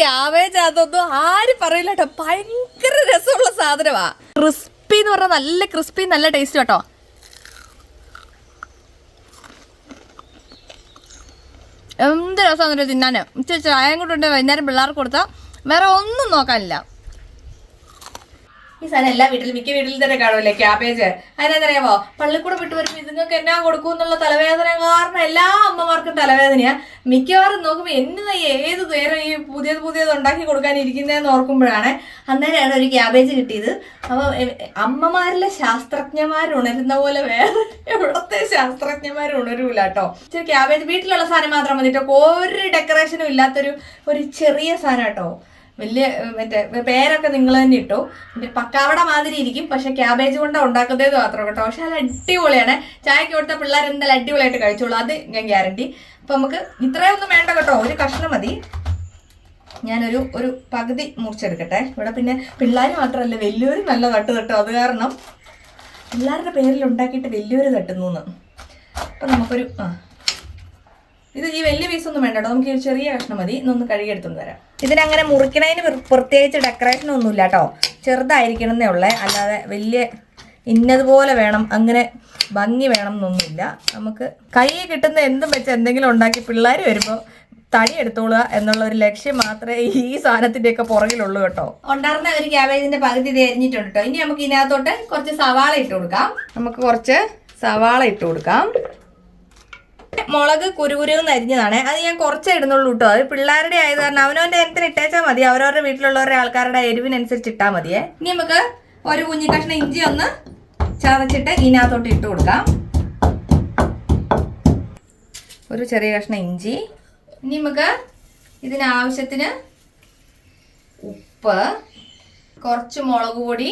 Cabbage അതൊന്നും ആരും പറയില്ല കേട്ടോ. ഭയങ്കര രസമുള്ള സാധനമാ. ക്രിസ്പി എന്ന് പറഞ്ഞാൽ നല്ല ക്രിസ്പി നല്ല ടേസ്റ്റ് കേട്ടോ. എന്ത് രസമാണെന്ന് തിന്നാന്? ഉച്ച ചായം കൊണ്ടുണ്ടെങ്കിൽ വൈകുന്നേരം പിള്ളേർക്ക് കൊടുത്താൽ വേറെ ഒന്നും നോക്കാനില്ല. ഈ സാധനം എല്ലാ വീട്ടിലും മിക്ക വീട്ടിലും തന്നെ കാണുമല്ലേ? ക്യാബേജ് അതിനെന്തറിയാമോ പള്ളിക്കൂടെ വിട്ടു വരുമ്പോൾ ഇതുങ്ങൾക്ക് എന്നാ കൊടുക്കും എന്നുള്ള തലവേദന കാരണം എല്ലാ അമ്മമാർക്കും തലവേദനയാ. മിക്കവാറും നോക്കുമ്പോൾ എന്ന് ഏത് നേരം ഈ പുതിയത് പുതിയത് ഉണ്ടാക്കി കൊടുക്കാനിരിക്കുന്നതെന്ന് ഓർക്കുമ്പോഴാണ് അന്നേരമാണ് ഒരു ക്യാബേജ് കിട്ടിയത്. അപ്പോൾ അമ്മമാരിലെ ശാസ്ത്രജ്ഞന്മാർ ഉണരുന്ന പോലെ വേറെ എവിടത്തെ ശാസ്ത്രജ്ഞന്മാർ ഉണരൂല കേട്ടോ. ക്യാബേജ് വീട്ടിലുള്ള സാധനം മാത്രം മതി കേട്ടോ ഒരു ഡെക്കറേഷനും ഇല്ലാത്തൊരു ഒരു ചെറിയ സാധനം കേട്ടോ. വലിയ മറ്റേ പേരൊക്കെ നിങ്ങൾ തന്നെ ഇട്ടു. പിന്നെ പക്കാവട മാതിരി ഇരിക്കും. പക്ഷെ ക്യാബേജ് കൊണ്ട് ഉണ്ടാക്കുന്നത് മാത്രം കേട്ടോ. പക്ഷെ അത് അടിപൊളിയാണ്. ചായക്ക് കൊടുത്ത പിള്ളേർ എന്തായാലും അടിപൊളിയായിട്ട് കഴിച്ചോളൂ. അത് ഞാൻ ഗ്യാരണ്ടി അപ്പൊ നമുക്ക് ഇത്രയൊന്നും വേണ്ട കേട്ടോ. ഒരു കഷ്ണം മതി. ഞാനൊരു ഒരു പകുതി മുറിച്ചെടുക്കട്ടെ. ഇവിടെ പിന്നെ പിള്ളേർ മാത്രമല്ല വലിയൊരു നല്ല തട്ട് തട്ടോ. അത് കാരണം പിള്ളേരുടെ പേരിൽ ഉണ്ടാക്കിയിട്ട് വലിയൊരു തട്ടുന്നു അപ്പം നമുക്കൊരു ആ. ഇത് ഈ വലിയ പീസ് ഒന്നും വേണ്ട കേട്ടോ. നമുക്ക് ഈ ചെറിയ കഷ്ണം മതി. ഇന്നൊന്ന് കഴുകിയെടുത്തുകൊണ്ട് വരാം. ഇതിനങ്ങനെ മുറിക്കണതിന് പ്ര- പ്രത്യേകിച്ച് ഡെക്കറേഷൻ ഒന്നുമില്ല കേട്ടോ. ചെറുതായിരിക്കണം എന്നേ ഉള്ളേ. അല്ലാതെ വലിയ ഇന്നതുപോലെ വേണം. അങ്ങനെ ഭംഗി വേണം എന്നൊന്നുമില്ല നമുക്ക് കൈ കിട്ടുന്ന എന്തും വെച്ച് എന്തെങ്കിലും ഉണ്ടാക്കി പിള്ളേർ വരുമ്പോൾ തടി എടുത്തോളുക എന്നുള്ള ഒരു ലക്ഷ്യം മാത്രമേ ഈ സാധനത്തിന്റെയൊക്കെ പുറകിലുള്ളൂ കേട്ടോ. ഉണ്ടായിരുന്ന ഒരു ക്യാബേജിന്റെ പകുതി ഇത് എരിഞ്ഞിട്ടുണ്ട് കേട്ടോ. ഇനി നമുക്ക് ഇതിനകത്തോട്ട് കുറച്ച് സവാള ഇട്ട് കൊടുക്കാം. നമുക്ക് കുറച്ച് സവാള ഇട്ട് കൊടുക്കാം. മുളക് കുരുകുരുന്ന് അരിഞ്ഞതാണ്. അത് ഞാൻ കുറച്ചേ ഇടുന്നുള്ളൂ കേട്ടോ അത് പിള്ളേരുടെ ആയത് കാരണം അവനവന്റെ എണ്ണത്തിന് ഇട്ടേച്ചാൽ മതി. അവരവരുടെ വീട്ടിലുള്ളവരുടെ ആൾക്കാരുടെ എരിവിനനുസരിച്ച് ഇട്ടാൽ മതിയേ. ഇനി നമുക്ക് ഒരു കുഞ്ഞി കഷ്ണം ഇഞ്ചി ഒന്ന് ചതച്ചിട്ട് ഇതിനകത്തോട്ട് ഇട്ട് കൊടുക്കാം. ഒരു ചെറിയ കഷ്ണം ഇഞ്ചി. ഇനി നമുക്ക് ഇതിനാവശ്യത്തിന് ഉപ്പ് കുറച്ച് മുളക് പൊടി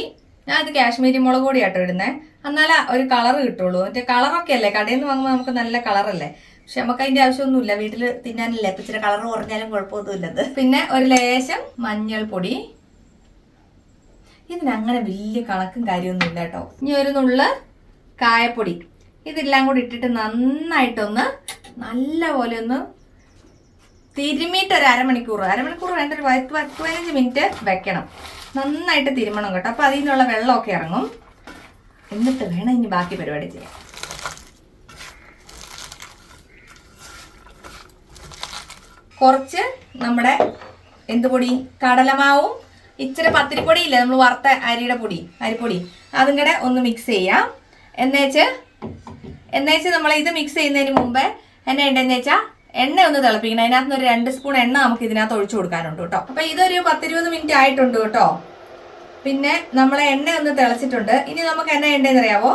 ഞാൻ ഇത് കാശ്മീരി മുളക് പൊടി ആട്ടോ ഇടുന്നത് എന്നാലേ ഒരു കളർ കിട്ടുള്ളൂ. മറ്റേ കളറൊക്കെ അല്ലേ കടയിൽ നിന്ന് വാങ്ങുമ്പോൾ നമുക്ക് നല്ല കളറല്ലേ? പക്ഷെ നമുക്ക് അതിന്റെ ആവശ്യമൊന്നുമില്ല. വീട്ടിൽ തിന്നാനില്ല? ഇപ്പൊ ഇച്ചിരി കളർ കുറഞ്ഞാലും കുഴപ്പമൊന്നുമില്ലത് പിന്നെ ഒരു ലേശം മഞ്ഞൾപ്പൊടി. ഇതിന് അങ്ങനെ വലിയ കണക്കും കാര്യമൊന്നുമില്ല കേട്ടോ. ഇനി ഒരു നുള്ള കായപ്പൊടി. ഇതെല്ലാം കൂടി ഇട്ടിട്ട് നന്നായിട്ടൊന്ന് നല്ല പോലെ ഒന്ന് തിരുമിയിട്ട് ഒരു അരമണിക്കൂർ അരമണിക്കൂർ വേണ്ട ഒരു പത്ത് പത്ത് പതിനഞ്ച് മിനിറ്റ് വെക്കണം. നന്നായിട്ട് തിരുമണം കേട്ടോ. അപ്പോൾ അതിൽ നിന്നുള്ള വെള്ളമൊക്കെ ഇറങ്ങും. എന്നിട്ട് വേണം ഇനി ബാക്കി പരിപാടി ചെയ്യാം കുറച്ച് നമ്മുടെ എന്ത് പൊടി? കടലമാവും. ഇച്ചിരി പത്തിരിപ്പൊടി ഇല്ല നമ്മൾ വറുത്ത അരിയുടെ പൊടി അരിപ്പൊടി. അതും കൂടെ ഒന്ന് മിക്സ് ചെയ്യാം. എന്നുവെച്ച് എന്നുവെച്ച് നമ്മൾ ഇത് മിക്സ് ചെയ്യുന്നതിന് മുമ്പേ എന്നെ ഉണ്ടെന്ന് വെച്ചാൽ എണ്ണ ഒന്ന് തിളപ്പിക്കണം. അതിനകത്ത് ഒരു രണ്ട് സ്പൂൺ എണ്ണ നമുക്ക് ഇതിനകത്ത് ഒഴിച്ചു കൊടുക്കാനുണ്ട് കേട്ടോ. അപ്പൊ ഇതൊരു പത്തിരുപത് മിനിറ്റ് ആയിട്ടുണ്ട് കേട്ടോ. പിന്നെ നമ്മൾ എണ്ണ ഒന്ന് തിളച്ചിട്ടുണ്ട്. ഇനി നമുക്ക് എണ്ണ ഉണ്ടെന്ന് അറിയാവോ?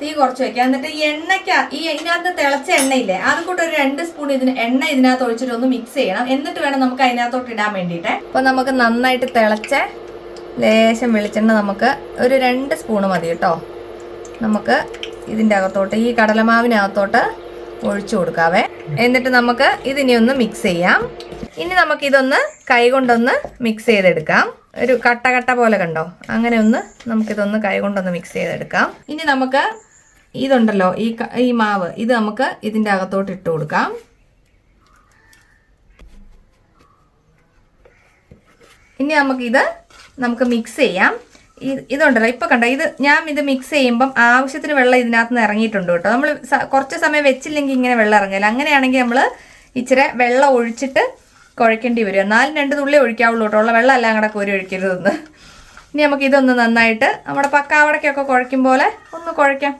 തീ കുറച്ച് വെക്കാം. എന്നിട്ട് ഈ എണ്ണയ്ക്ക് ഈ ഇതിനകത്ത് തിളച്ച എണ്ണയില്ലേ അതും കൂടെ ഒരു രണ്ട് സ്പൂൺ ഇതിന് എണ്ണ ഇതിനകത്ത് ഒഴിച്ചിട്ട് ഒന്ന് മിക്സ് ചെയ്യണം. എന്നിട്ട് വേണം നമുക്ക് അതിനകത്തോട്ട് ഇടാൻ വേണ്ടിയിട്ട്. അപ്പൊ നമുക്ക് നന്നായിട്ട് തിളച്ച ലേശം വെളിച്ചെണ്ണ നമുക്ക് ഒരു രണ്ട് സ്പൂണ് മതി കേട്ടോ. നമുക്ക് ഇതിന്റെ അകത്തോട്ട് ഈ കടലമാവിനകത്തോട്ട് ഒഴിച്ചു കൊടുക്കാവേ. എന്നിട്ട് നമുക്ക് ഇതിനെ ഒന്ന് മിക്സ് ചെയ്യാം. ഇനി നമുക്ക് ഇതൊന്ന് കൈ കൊണ്ടൊന്ന് മിക്സ് ചെയ്തെടുക്കാം. ഒരു കട്ട കട്ട പോലെ കണ്ടോ? അങ്ങനെ ഒന്ന് നമുക്കിതൊന്ന് കൈ കൊണ്ടൊന്ന് മിക്സ് ചെയ്തെടുക്കാം. ഇനി നമുക്ക് ഇതുണ്ടല്ലോ ഈ ഈ മാവ് ഇത് നമുക്ക് ഇതിന്റെ അകത്തോട്ട് ഇട്ട് കൊടുക്കാം. ഇനി നമുക്കിത് നമുക്ക് മിക്സ് ചെയ്യാം. ഇതുണ്ടല്ലോ. ഇപ്പൊ കണ്ടോ ഇത് ഞാൻ ഇത് മിക്സ് ചെയ്യുമ്പം ആവശ്യത്തിന് വെള്ളം ഇതിനകത്ത് നിന്ന് ഇറങ്ങിയിട്ടുണ്ട് കേട്ടോ. നമ്മൾ കുറച്ച് സമയം വെച്ചില്ലെങ്കിൽ ഇങ്ങനെ വെള്ളം ഇറങ്ങില്ല അങ്ങനെയാണെങ്കിൽ നമ്മൾ ഇച്ചിരി വെള്ളം ഒഴിച്ചിട്ട് കുഴക്കേണ്ടി വരും. എന്നാലും രണ്ട് തുള്ളി ഒഴിക്കാവുള്ളൂ കേട്ടോ. ഉള്ള വെള്ളം എല്ലാം കൂടെ കോരി ഒഴിക്കരുതെന്ന്. ഇനി നമുക്ക് ഇതൊന്ന് നന്നായിട്ട് നമ്മുടെ പക്കാവടക്കൊക്കെ കുഴയ്ക്കും പോലെ ഒന്ന് കുഴയ്ക്കാം.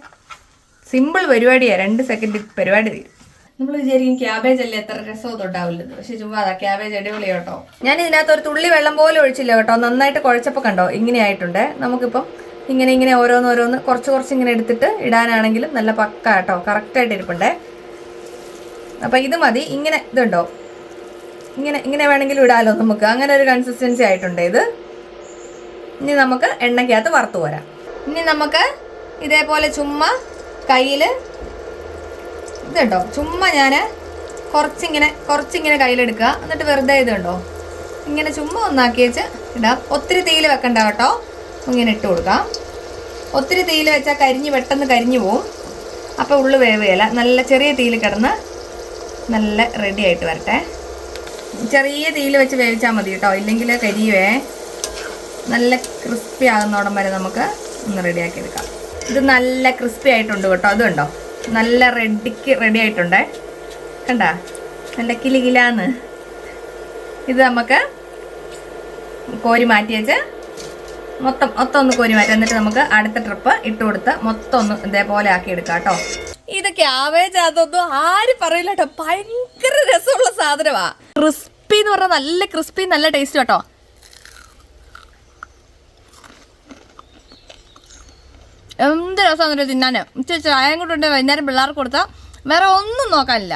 സിമ്പിൾ പരിപാടിയാണ് രണ്ട് സെക്കൻഡ് പരിപാടി തീരും. നമ്മൾ വിചാരിക്കും ക്യാബേജ് അല്ലേ എത്ര രസമൊന്നും തൊട്ടാവില്ലെന്ന് പക്ഷെ ചുമ്മാ അതാ ക്യാബേജ് അടിപൊളി കേട്ടോ ഞാൻ ഇതിനകത്ത് ഒരു തുള്ളി വെള്ളം പോലും ഒഴിച്ചില്ല കേട്ടോ. നന്നായിട്ട് കുഴച്ചപ്പോൾ കണ്ടോ ഇങ്ങനെ ആയിട്ടുണ്ട് നമുക്കിപ്പം ഇങ്ങനെ ഇങ്ങനെ ഓരോന്ന് ഓരോന്ന് കുറച്ച് കുറച്ച് ഇങ്ങനെ എടുത്തിട്ട് ഇടാനാണെങ്കിലും നല്ല പക്ക കേട്ടോ. കറക്റ്റായിട്ട് ഇരിപ്പുണ്ടേ. അപ്പം ഇത് മതി. ഇങ്ങനെ ഇതുണ്ടോ? ഇങ്ങനെ ഇങ്ങനെ വേണമെങ്കിലും ഇടാലോ നമുക്ക്. അങ്ങനെ ഒരു കൺസിസ്റ്റൻസി ആയിട്ടുണ്ട് ഇത്. ഇനി നമുക്ക് എണ്ണയ്ക്കകത്ത് വറുത്ത് പോരാം. ഇനി നമുക്ക് ഇതേപോലെ ചുമ്മാ കയ്യിൽ ഇതുണ്ടോ? ചുമ്മാ ഞാൻ കുറച്ചിങ്ങനെ കുറച്ചിങ്ങനെ കയ്യിലെടുക്കുക. എന്നിട്ട് വെറുതെ ഇതുണ്ടോ ഇങ്ങനെ ചുമ്മാ ഒന്നാക്കി വെച്ച് ഇടാം. ഒത്തിരി തേയില വെക്കണ്ട കേട്ടോ. ഇങ്ങനെ ഇട്ട് കൊടുക്കാം. ഒത്തിരി തേയില വെച്ചാൽ കരിഞ്ഞ് പെട്ടെന്ന് കരിഞ്ഞു പോവും. അപ്പോൾ ഉള്ളു വേവുകയില്ല. നല്ല ചെറിയ തീയിൽ കിടന്ന് നല്ല റെഡി ആയിട്ട് വരട്ടെ. ചെറിയ തീയിൽ വെച്ച് വേവിച്ചാൽ മതി കേട്ടോ. ഇല്ലെങ്കിൽ കരിയുവേ. നല്ല ക്രിസ്പി ആകുന്നോടം വരെ നമുക്ക് ഒന്ന് റെഡിയാക്കി എടുക്കാം. ഇത് നല്ല ക്രിസ്പി ആയിട്ടുണ്ട് കേട്ടോ. അതുണ്ടോ നല്ല റെഡിക്ക് റെഡി ആയിട്ടുണ്ടേ? കണ്ട? നല്ല കിലികിലാന്ന് ഇത് നമുക്ക് കോരി മാറ്റി വെച്ച് മൊത്തം മൊത്തം ഒന്ന് കോരി മാറ്റി എന്നിട്ട് നമുക്ക് അടുത്ത ട്രിപ്പ് ഇട്ട് കൊടുത്ത് മൊത്തം ഒന്ന് ഇതേപോലെ ആക്കി എടുക്കാം കേട്ടോ. ഇത് ക്യാബേജ് അതൊന്നും ആരും പറയില്ല കേട്ടോ. ഭയങ്കര രസമുള്ള സാധനമാ. ക്രിസ്പി എന്ന് പറഞ്ഞാൽ നല്ല ക്രിസ്പി നല്ല ടേസ്റ്റ് കേട്ടോ എന്ത് രസമാണ് തിന്നാൻ ഉച്ച ചായം കൂടെ ഉണ്ട് വൈകുന്നേരം പിള്ളേർക്ക് കൊടുത്താൽ വേറെ ഒന്നും നോക്കാനില്ല.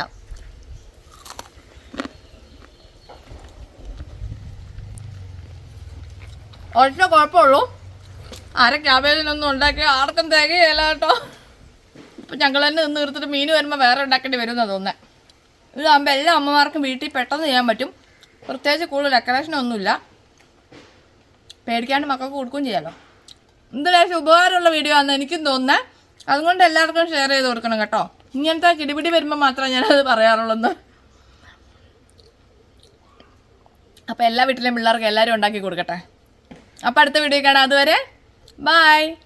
ഒറ്റ കുഴപ്പമുള്ളൂ. അര ക്യാബേജിനൊന്നും ഉണ്ടാക്കി ആർക്കും തികയല്ല കേട്ടോ. ഇപ്പം ഞങ്ങൾ തന്നെ നിന്ന് തീർത്തിട്ട് മീൻ വരുമ്പോൾ വേറെ ഉണ്ടാക്കേണ്ടി വരും എന്നാണ് തോന്നുന്നത് ഇതാകുമ്പോൾ എല്ലാ അമ്മമാർക്കും വീട്ടിൽ പെട്ടെന്ന് ചെയ്യാൻ പറ്റും. പ്രത്യേകിച്ച് കൂടുതൽ ഡെക്കറേഷനൊന്നുമില്ല പേടിക്കാണ്ട് മക്കൾക്ക് കൊടുക്കുകയും ചെയ്യാമല്ലോ എന്തിനാവശ്യം ഉപകാരമുള്ള വീഡിയോ ആണെന്ന് എനിക്കും തോന്നുന്നത് അതുകൊണ്ട് എല്ലാവർക്കും ഷെയർ ചെയ്ത് കൊടുക്കണം കേട്ടോ. ഇങ്ങനത്തെ കിടിപിടി വരുമ്പോൾ മാത്രമേ ഞാനത് പറയാറുള്ളൂ അപ്പോൾ എല്ലാ വീട്ടിലെയും പിള്ളേർക്ക് എല്ലാവരും ഉണ്ടാക്കി കൊടുക്കട്ടെ. അപ്പോൾ അടുത്ത വീഡിയോ കാണാം. അതുവരെ ബായ്